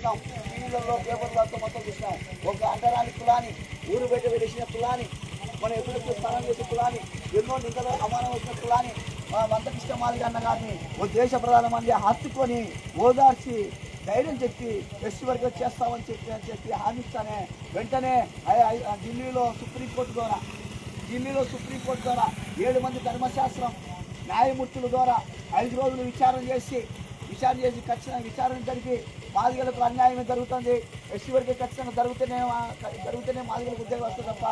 చూసినాం. టీవీలలో పేపర్లతో మొత్తం చూసినాం. ఒక అంటరాని కులాని ఊరు బయట వేసిన కులాని మన ఎదురు స్థానం చేసే కులాని ఎన్నో నిందలు అమానం వచ్చిన కులాని మా మందకృష్ణ మాదిరి అన్న గారిని ఓ దేశ ప్రధానమంత్రి హత్తుకొని ఓదార్చి ధైర్యం చెప్పి ఎస్సీ వర్గం చేస్తామని చెప్పి అని చెప్పి హామీస్తానే వెంటనే ఢిల్లీలో సుప్రీంకోర్టు ద్వారా ఢిల్లీలో సుప్రీంకోర్టు ద్వారా ఏడు మంది ధర్మశాస్త్రం న్యాయమూర్తుల ద్వారా ఐదు రోజులు విచారణ చేసి విచారణ చేసి ఖచ్చితంగా విచారణ జరిగి మాదిగలకు అన్యాయం జరుగుతుంది. ఎస్సీ వరకు ఖచ్చితంగా జరుగుతూనే జరుగుతూనే మాదిగలకు ఉద్యోగం వస్తుంది తప్ప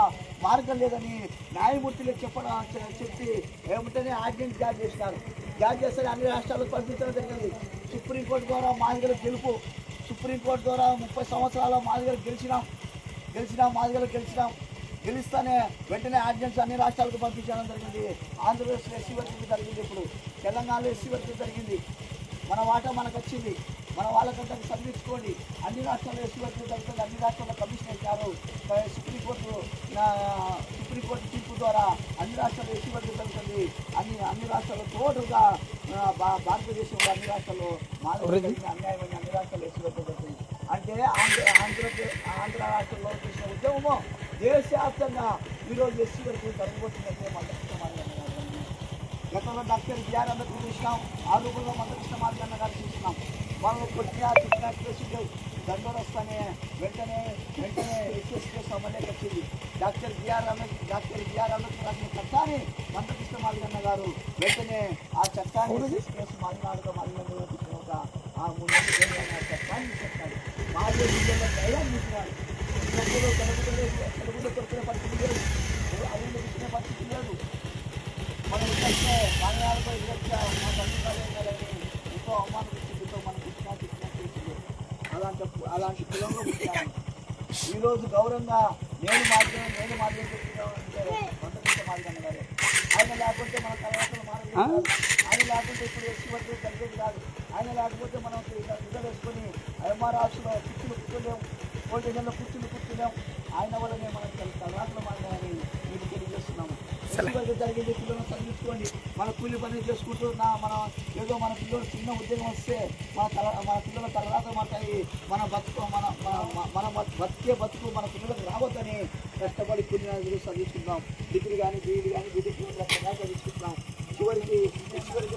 మార్గం లేదని న్యాయమూర్తులకు చెప్పడం చెప్పి ఏమిటనే ఆర్డినెన్స్ జారీ చేసినారు. జారీ చేస్తే అన్ని రాష్ట్రాలకు పంపించడం జరిగింది. సుప్రీంకోర్టు ద్వారా మాదిగలకు గెలుపు సుప్రీంకోర్టు ద్వారా ముప్పై సంవత్సరాల మాదిగలు గెలిచినాం. గెలిచినాం మాదిగలకు గెలిచినాం. గెలిస్తానే వెంటనే ఆర్డినెన్స్ అన్ని రాష్ట్రాలకు పంపించడం జరిగింది. ఆంధ్రప్రదేశ్లో ఎస్సీ వర్గం జరిగింది ఇప్పుడు. తెలంగాణలో ఎస్సీ వర్గం జరిగింది. మన వాటా మనకు వచ్చింది మన వాళ్ళకంతా సమీక్షించుకోండి. అన్ని రాష్ట్రాల్లో ఎస్సీ వర్గం జరుగుతుంది. అన్ని రాష్ట్రాల్లో కమిషన్ ఇచ్చారు సుప్రీంకోర్టు సుప్రీంకోర్టు తీర్పు ద్వారా అన్ని రాష్ట్రాల్లో ఎస్సీ వర్గం జరుగుతుంది. అన్ని అన్ని రాష్ట్రాల్లో భా- భారతదేశంలో అన్ని రాష్ట్రాల్లో మాదిరి అన్యాయమైన అన్ని రాష్ట్రాల్లో ఎస్సీ వర్గం జరుగుతుంది అంటే ఆంధ్ర ఆంధ్రప్రదేశ్ ఆంధ్ర రాష్ట్రంలో చేసిన ఉద్యమము దేశవ్యాప్తంగా ఈరోజు ఎస్సీ వరకు జరగబోతుందంటే మన గతంలో డాక్టర్ బిఆర్ అంబేద్కర్ చూసినాం. ఆ రూపంలో మందకృష్ణ మాదిగన్న గారు చూసినాం. వాళ్ళు కొట్టినా చుట్టినా కేసులు దండోడు వస్తానే వెంటనే వెంటనే ఎస్ఎస్ కేసు అమలులోకి వచ్చింది. Doctor B R Ambedkar doctor B R Ambedkar రాసిన చట్టాన్ని మందకృష్ణ మాదిగన్న గారు వెంటనే ఆ చట్టాన్ని కేసు మాదినాడుగా మాదిగన్న ఒక ఆ ముందు చట్టాన్ని చెప్పాడు మాదిగ విద్యలో ధైర్యం చూసినాడు తెలుగులో తెలుగులో తెలుగులో కొడుకునే పరిస్థితి లేదు. అభివృద్ధి ఇచ్చిన పరిస్థితి లేదు. అలాంటి కులంలో పుట్టాము ఈరోజు గౌరవంగా నేను మాత్రమే నేను మాత్రమే మంత్రి గారు ఆయన లేకుంటే మన కళాశాల మారలేదు ఆయన లేకుంటే ఇప్పుడు ఎస్సీ వరకు కలిగేది కాదు. ఆయన లేకపోతే మనం నిద్ర వేసుకొని ఎంఆర్ఆర్స్లో కుర్చీలు. కూర్చోలేము పోలీస్ స్టేషన్లో కుర్చీలు. కూర్చోలేము ఆయన వల్లనే మనం కళాశాల మారని మీకు తెలియజేస్తున్నాము పిల్లలను చదివించుకోండి మన కూలి పని చేసుకుంటూ నా మన ఏదో మన పిల్లలు చిన్న ఉద్యోగం వస్తే మన తల మన పిల్లల తర్వాత మాట్లాడి మన బతుకు మన మన- మన బతు- బతికే బతుకు మన పిల్లలకు రావద్దని కష్టపడి కూలి చదివిస్తున్నాం డిగ్రీ కానీ బీఈడి కానీ బీటెక్ చదివిస్తున్నాం చివరికి చివరికి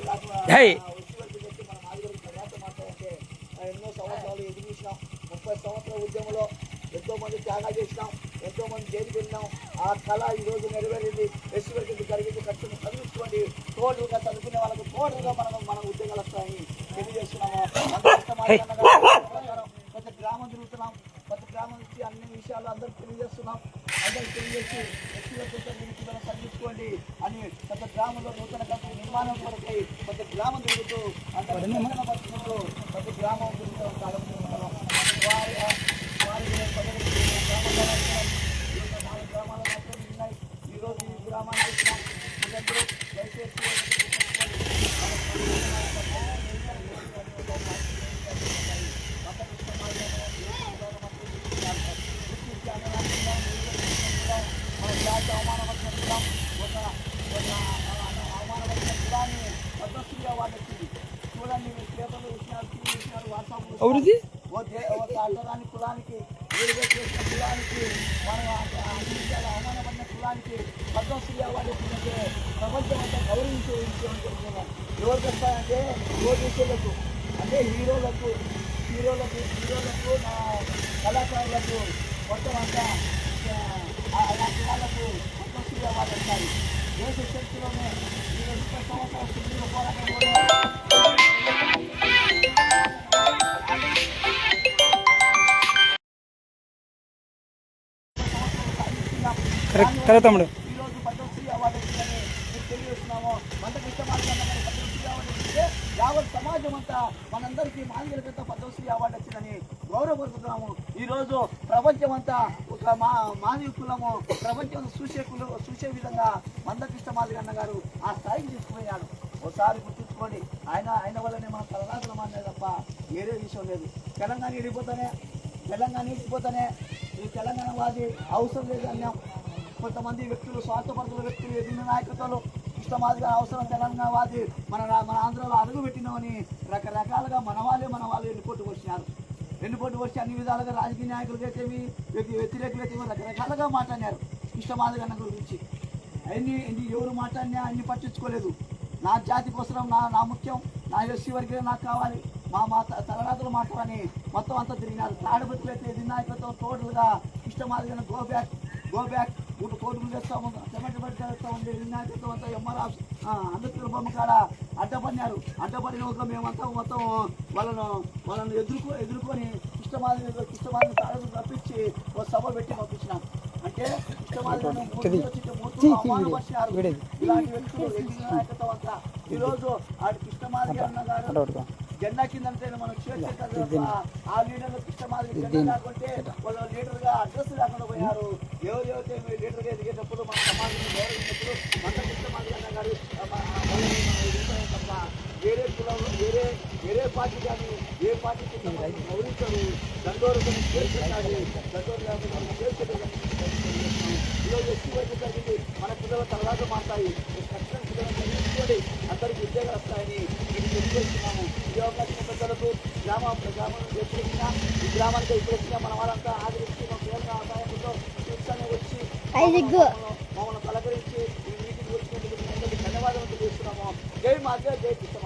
వచ్చి మన నాలుగు తర్వాత మాట్లాడంటే ఎన్నో సంవత్సరాలు ఎదురు చూసినాం ముప్పై సంవత్సరాల ఉద్యమంలో ఎంతో మంది త్యాగాలు చేసినాం. ఎంతో మంది జైలుకి వెళ్ళినాం ఆ కళ ఈ రోజు నెరవేరింది ఎస్సీ వరకు జరిగింది ఖర్చును చదివించుకోండి తోడుగా చదువుకునే వాళ్ళకు తోడుగా మనం మన ఉద్యోగాలు వస్తాయని తెలియజేస్తున్నాము అందరూ ప్రతి గ్రామం తిరుగుతున్నాం ప్రతి గ్రామం నుంచి అన్ని విషయాలు అందరికి తెలియజేస్తున్నాం అందరికి తెలియజేసి ఎస్సీ చదివించుకోండి అని ప్రతి గ్రామంలో నూతన కంపెనీ నిర్మాణం కొరకై ప్రతి గ్రామం తిరుగుతూ అందరూ పరుచుకుంటూ ప్రతి గ్రామం తిరుగుతూ ప్రారంభిస్తున్నాం వారి వారి పదవి గ్రామంలో ఈరోజు నాలుగు గ్రామాలు మాత్రమే ఉన్నాయి ఈరోజు ఈ గ్రామానికి వచ్చినాం మీరందరూ దయచేసి మన జాతి అవమానపరిచినాం ఒక ఒక అవమానపరిచిన కులాన్ని పద్మశ్రీ అవార్డు వచ్చింది చూడండి మీ పేపర్లు ఇచ్చినారు టీవీ ఇచ్చినారు వాట్సాప్ ఎవరిది? ఒక అడ్డరాని కులానికి చేసిన కులానికి మనం అన్ని అవమానపడిన కులానికి పద్మశ్రీ అవార్డు వచ్చిందంటే ప్రపంచం అంతా గౌరవించే విషయం ఎవరికి వస్తాయంటే అంటే హీరోలకు హీరోలకు హీరోలకు నా కళాకారులకు మొత్తం అంతా అలాంటి వాళ్ళకు పద్మశ్రీ అవార్డు వస్తాయి దేశ ఈ సంవత్సరాల సుదీర్ఘ పోరాటంలో కరెక్ట్ తమ్ముడు రోజు అవార్డు వచ్చిందని తెలియజేస్తున్నాము అవార్డు యావత్ సమాజం అంతా మనందరికీ మాదిగలకంతా పద్మశ్రీ అవార్డు వచ్చిందని గౌరవపడుతున్నాము ఈరోజు ప్రపంచమంతా ప్రపంచం అంతా మా మానవ కులము ప్రపంచం చూసే కుల చూసే విధంగా మందకృష్ణ అన్న గారు ఆ స్థాయికి తీసుకుపోయాడు. ఒకసారి గుర్తుంచుకోండి ఆయన ఆయన వల్లనే మన తలరాత్రులు అనేది తప్ప వేరే విషయం లేదు. తెలంగాణ విడిపోతానే తెలంగాణ విడిపోతానే ఈ తెలంగాణ వాది అవసరం లేదు అన్నాం కొంతమంది వ్యక్తులు స్వార్థపరుల వ్యక్తులు ఎదిగిన నాయకత్వాలు ఇష్టమాదిగా అవసరం తెలంగాణ వాది మన రా- మన ఆంధ్రలో అడుగు పెట్టినామని రకరకాలుగా మన వాళ్ళే మన వాళ్ళు వెళ్ళిపోతూ వచ్చినారు. వెన్నుపోటు వచ్చి అన్ని విధాలుగా రాజకీయ నాయకులు అయితేమి వ్యతిరేకులు అయితే రకరకాలుగా మాట్లాడినారు. కృష్ణమాధవి అన్న గురించి అన్ని ఎవరు మాట్లాడినా అన్ని పట్టించుకోలేదు. నా జాతి కోసం నా నా ముఖ్యం. నా ఎస్సీ వరకే నాకు కావాలి. మా మా త- తలరాతలు మాట్లాడని మొత్తం అంతా తిరిగినారు. తాడుబతులు అయితే ఇది నాయకత్వం టోటల్గా Krishnamadhavi go back go back ఊటు కోటులు చేస్తాము టమాటో చేస్తా ఉండే ఇది అంతా ఎంఆర్ అంబేద్కర్ బొమ్మ కాడ అడ్డపడినారు అడ్డపడిన ఒక మేమంతా మొత్తం వాళ్ళను వాళ్ళను ఎదుర్కో ఎదుర్కొని కృష్ణమాధవి కృష్ణమాధవి తాడు తప్పించి ఒక సభ పెట్టి పంపించినాం. అంటే అవమానపరిచినారు. ఇలాంటి వ్యక్తులు ఎదిగిన నాయకత్వం అంతా. ఈరోజు ఆ కృష్ణమాధవి అన్న గారు జెండా కింద మనం ఆ లీడర్లు కృష్ణమాధవి జెండా లేకుంటే వాళ్ళు లీడర్గా అడ్రస్ లేకుండా పోయారు. ఎవరైతే లీడర్గా ఎదిగేటప్పుడు మన సమాజం గౌరవించినప్పుడు గారు మన- తప్ప వేరే కులంలో వేరే వేరే పార్టీ కానీ ఏ పార్టీకి సంబంధించి గౌరవించరు దండోరు చేర్చుతాడు దండోరు లేకుండా ఈరోజు ఎక్కువ జరిగింది మన పిల్లల తర్వాత మారుతాయి. ఖచ్చితంగా అందరికీ ఉద్యోగాలు వస్తాయని మేము ఈ అవకాశం పెద్దలకు గ్రామ గ్రామం ఎప్పుడు వచ్చినా ఈ గ్రామానికి ఇప్పుడు వచ్చినా మన వాళ్ళంతా ఆదరించి మా పిల్లల ఆదాయంతో చూస్తానే వచ్చి. మమ్మల్ని- పలకరించి ఈ మీటింగ్ వచ్చినందుకు ధన్యవాదాలు తెలియజేస్తున్నాము. జై మాధ్య జై కృష్ణ